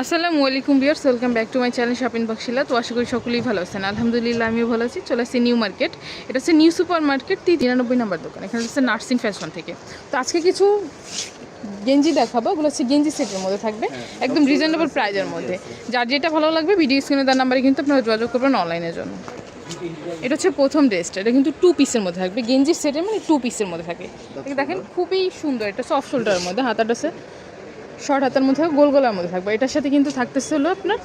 আসসালামু আলাইকুম বিয়ার্স welcome back to my channel shopping বক্সিলা। তো আশা করি সকলেই ভালো আছেন। আলহামদুলিল্লাহ আমিও ভালো আছি। চলে আসছি নিউ মার্কেট। এটা হচ্ছে নিউ সুপার মার্কেট তিরানব্বই নাম্বার দোকান। এখানে হচ্ছে নার্সিং ফ্যাশন থেকে। তো আজকে কিছু গেঞ্জি দেখাবো। ওগুলো হচ্ছে গেঞ্জি সেটের মধ্যে থাকবে। একদম রিজনেবল প্রাইজের মধ্যে। যার যেটা ভালো লাগবে ভিডিও স্ক্রিনে তার নাম্বারে কিন্তু আপনারা যোগাযোগ করবেন অনলাইনের জন্য। এটা হচ্ছে প্রথম ড্রেসটা এটা কিন্তু টু পিসের মধ্যে থাকবে। গেঞ্জির সেটের মানে টু পিসের মধ্যে থাকে দেখেন খুবই সুন্দর। এটা সফট শোল্ডারের মধ্যে হাতাটা হচ্ছে শর্ট হাতের মধ্যে গোল গোলার মধ্যে থাকবে। এটার সাথে কিন্তু থাকতেছে হলো আপনার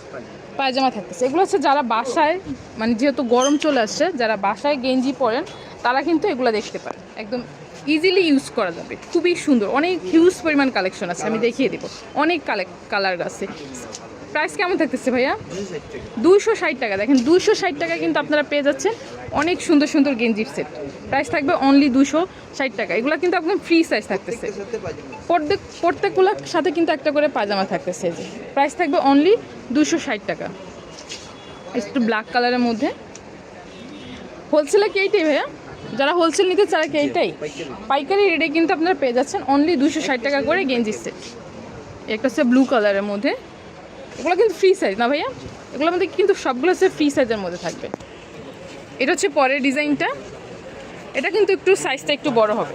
পায়জামা থাকতেছে। এগুলো হচ্ছে যারা বাসায় মানে যেহেতু গরম চলে আসছে, যারা বাসায় গেঞ্জি পরেন, তারা কিন্তু এগুলো দেখতে পারেন। একদম ইজিলি ইউজ করা যাবে। খুবই সুন্দর। অনেক হিউজ পরিমাণ কালেকশন আছে, আমি দেখিয়ে দেবো। অনেক কালেক কালার আছে। প্রাইস কেমন থাকতেছে ভাইয়া? দুইশো ষাট টাকা, দেখেন দুইশো ষাট টাকা কিন্তু আপনারা পেয়ে যাচ্ছেন অনেক সুন্দর সুন্দর গেঞ্জির সেট। প্রাইস থাকবে অনলি দুশো ষাট টাকা। এগুলো কিন্তু একদম ফ্রি সাইজ থাকতেছে। প্রত্যেক, প্রত্যেকগুলোর সাথে কিন্তু একটা করে পাজামা থাকতেছে প্রাইস থাকবে অনলি দুশো ষাট টাকা। একটু ব্ল্যাক কালারের মধ্যে। হোলসেলে কি এইটাই ভাইয়া? যারা হোলসেল নিতে চায় কি এইটাই? পাইকারি রেটে কিন্তু আপনারা পেয়ে যাচ্ছেন অনলি দুশো ষাট টাকা করে গেঞ্জির সেট। একটা হচ্ছে ব্লু কালারের মধ্যে। এগুলো কিন্তু ফ্রি সাইজ না ভাইয়া? এগুলোর মধ্যে কিন্তু সবগুলো হচ্ছে ফ্রি সাইজের মধ্যে থাকবে। এটা হচ্ছে পরের ডিজাইনটা এটা কিন্তু একটু সাইজটা একটু বড় হবে।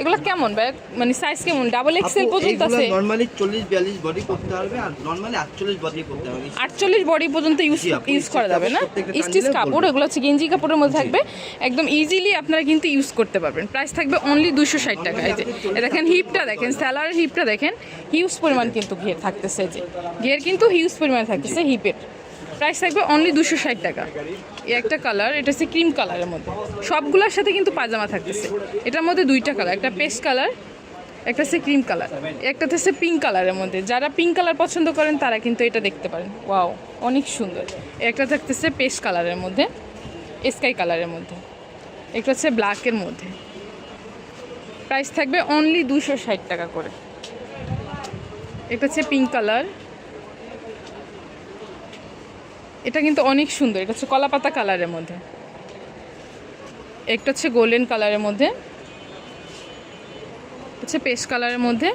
এগুলো কেমন ভাই? মানে সাইজ কেমন? ডাবল এক্সেল পর্যন্ত আছে? নরমালি 40 42 বডি করতে পারবে আর নরমালি 48 বডি করতে হবে। আটচল্লিশ বডি পর্যন্ত ইউজ ইউজ করা যাবে না? স্টিচ কাপড়। এগুলো হচ্ছে গেঞ্জি কাপড়ের মধ্যে থাকবে। একদম ইজিলি আপনারা কিন্তু ইউজ করতে পারবেন। প্রাইস থাকবে অনলি দুশো ষাট টাকা। এই যে দেখেন হিপটা দেখেন স্যালারের হিপটা দেখেন হিউজ পরিমাণ কিন্তু ঘের থাকতেছে যে। ঘের কিন্তু হিউজ পরিমাণ থাকতেছে হিপের প্রাইস থাকবে অনলি দুশো ষাট টাকা। একটা কালার এটা হচ্ছে ক্রিম কালারের মধ্যে। সবগুলোর সাথে কিন্তু পাজামা থাকতেছে। এটার মধ্যে দুইটা কালার একটা পেস্ট কালার একটা হচ্ছে ক্রিম কালার একটা হচ্ছে পিঙ্ক কালারের মধ্যে। যারা পিঙ্ক কালার পছন্দ করেন, তারা কিন্তু এটা দেখতে পারেন। ওয়াও অনেক সুন্দর। একটা থাকতেছে পেস্ট কালারের মধ্যে স্কাই কালারের মধ্যে। একটা হচ্ছে ব্ল্যাকের মধ্যে। প্রাইস থাকবে অনলি দুশো ষাট টাকা করে। একটা হচ্ছে পিঙ্ক কালার এটা কিন্তু অনেক সুন্দর। এটা হচ্ছে কলাপাতা কালারের মধ্যে। একটা হচ্ছে গোল্ডেন কালারের মধ্যে। হচ্ছে পেস্ট কালারের মধ্যে।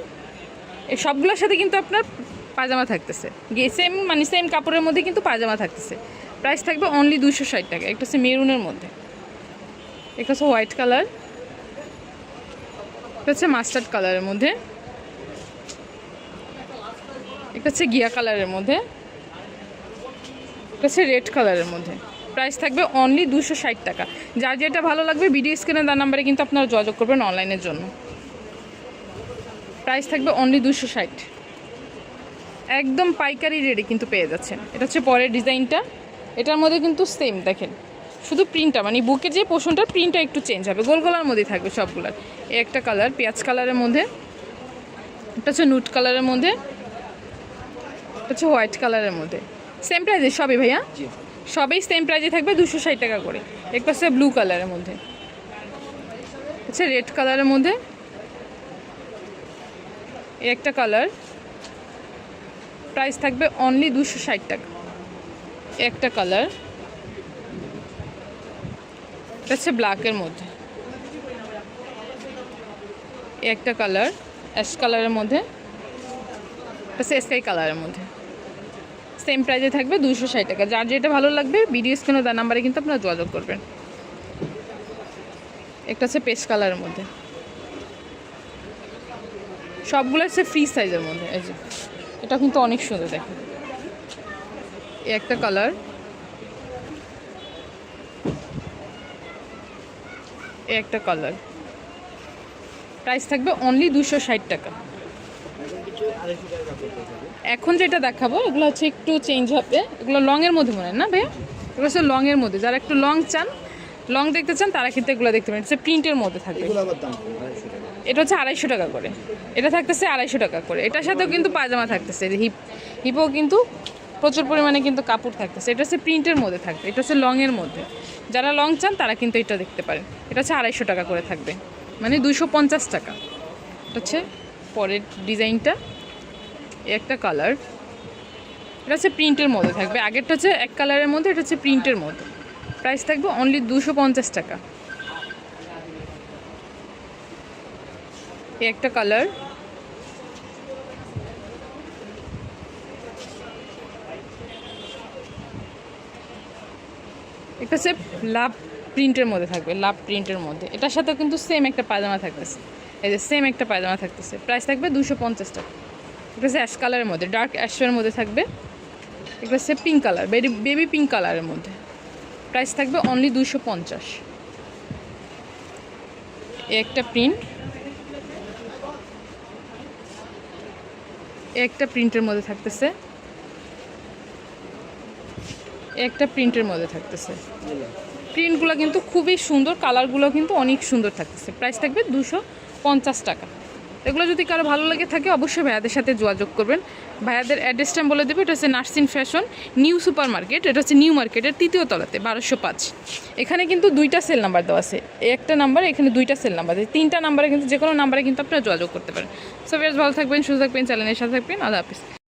এই সবগুলোর সাথে কিন্তু আপনার পাজামা থাকতেছে। গিয়ে সেম মানে সেম কাপড়ের মধ্যে কিন্তু পাজামা থাকতেছে। প্রাইস থাকবে অনলি দুশো ষাট টাকা। একটা হচ্ছে মেরুনের মধ্যে। একটা হচ্ছে হোয়াইট কালার একটা হচ্ছে মাস্টার্ড কালারের মধ্যে। একটা হচ্ছে গিয়া কালারের মধ্যে। হচ্ছে রেড কালারের মধ্যে। প্রাইস থাকবে অনলি দুশো ষাট টাকা। যার যেটা ভালো লাগবে, ভিডিও স্ক্রিনে তার নাম্বারে কিন্তু আপনারা যোগাযোগ করবেন অনলাইনের জন্য। প্রাইস থাকবে অনলি দুশো ষাট। একদম পাইকারি রেটে কিন্তু পেয়ে যাচ্ছেন। এটা হচ্ছে পরের ডিজাইনটা। এটার মধ্যে কিন্তু সেম দেখেন। শুধু প্রিন্টটা মানে বুকের যে পোষণটার প্রিন্টটা একটু চেঞ্জ হবে। গোল গোলার মধ্যেই থাকবে সবগুলার। এই একটা কালার পেঁয়াজ কালারের মধ্যে। এটা হচ্ছে নুট কালারের মধ্যে। এটা হচ্ছে হোয়াইট কালারের মধ্যে। সেম প্রাইজে সবই ভাইয়া? সবই সেম প্রাইজে থাকবে দুশো ষাট টাকা করে। একটা হচ্ছে ব্লু কালারের মধ্যে। আচ্ছা রেড কালারের মধ্যে? একটা কালার প্রাইস থাকবে অনলি দুশো ষাট টাকা। একটা কালার হচ্ছে ব্ল্যাকের মধ্যে। একটা কালার অ্যাশ কালারের মধ্যে। স্কাই কালারের মধ্যে। সেম প্রাইজে থাকবে দুশো ষাট টাকা। যার যেটা ভালো লাগবে ভিডিও স্ক্রিনে তার নাম্বারে কিন্তু আপনারা যোগাযোগ করবেন। একটা আছে পেস্ট কালারের মধ্যে। সবগুলো হচ্ছে ফ্রি সাইজের মধ্যে, এই যে। এটা কিন্তু অনেক সুন্দর, দেখেন। এই একটা কালার এই একটা কালার প্রাইস থাকবে অনলি দুশো ষাট টাকা। এখন যেটা দেখাবো এগুলো হচ্ছে একটু চেঞ্জ হবে। এগুলো লংয়ের মধ্যে মনে হয় না ভাইয়া? এগুলো হচ্ছে লংয়ের মধ্যে। যারা একটু লং চান লং দেখতে চান তারা কিন্তু এগুলো দেখতে পারেন। প্রিন্টের মধ্যে থাকবে। এগুলো আবার দাম কম, 250 টাকা। এটা হচ্ছে আড়াইশো টাকা করে। এটা থাকতেছে আড়াইশো টাকা করে। এটার সাথেও কিন্তু পায়জামা থাকতেছে। যে হিপ হিপও কিন্তু প্রচুর পরিমাণে কিন্তু কাপড় থাকতেছে। এটা হচ্ছে প্রিন্টের মধ্যে থাকবে। এটা হচ্ছে লংয়ের মধ্যে। যারা লং চান তারা কিন্তু এটা দেখতে পারেন। এটা হচ্ছে আড়াইশো টাকা করে থাকবে। মানে দুইশো পঞ্চাশ টাকা। এটা হচ্ছে পরের ডিজাইনটা একটা কালার এটা হচ্ছে প্রিন্টের মধ্যে থাকবে। আগেরটা হচ্ছে এক কালারের মধ্যে, এটা হচ্ছে প্রিন্টের মধ্যে। প্রাইস থাকবে অনলি দুশো পঞ্চাশ টাকা। এ একটা কালার এটা হচ্ছে লাভ প্রিন্টের মধ্যে থাকবে লাভ প্রিন্টের মধ্যে। এটার সাথে কিন্তু সেম একটা পায়জামা থাকবে। এই যে সেম একটা পায়জামা থাকতেছে। প্রাইস থাকবে দুশো পঞ্চাশ টাকা এটা হচ্ছে অ্যাশ কালারের মধ্যে ডার্ক অ্যাশের মধ্যে থাকবে। এটা হচ্ছে pink colour baby baby pink কালারের মধ্যে। প্রাইস থাকবে অনলি দুশো পঞ্চাশ। একটা প্রিন্ট একটা প্রিন্টের মধ্যে থাকতেছে। একটা প্রিন্টের মধ্যে থাকতেছে। প্রিন্টগুলো কিন্তু খুবই সুন্দর কালারগুলো কিন্তু অনেক সুন্দর থাকতেছে। প্রাইস থাকবে দুশো পঞ্চাশ টাকা। এগুলো যদি কারও ভালো লাগে থাকে, অবশ্যই ভাইয়াদের সাথে যোগাযোগ করবেন। ভাইয়াদের অ্যাড্রেসটা আমি বলে দেবো, এটা হচ্ছে nursing fashion, New Super Market এটা হচ্ছে নিউ মার্কেটের তৃতীয় তলাতে, বারোশো পাঁচ। এখানে কিন্তু দুইটা সেল নাম্বার দেওয়া আছে। একটা নাম্বার এখানে দুইটা সেল নাম্বার আছে। তিনটা নাম্বারে কিন্তু যে কোনো নাম্বারে কিন্তু আপনারা যোগাযোগ করতে পারেন। সো ভালো থাকবেন, সুস্থ থাকবেন, চ্যানেলের সাথে থাকবেন, আল্লাহ হাফিজ।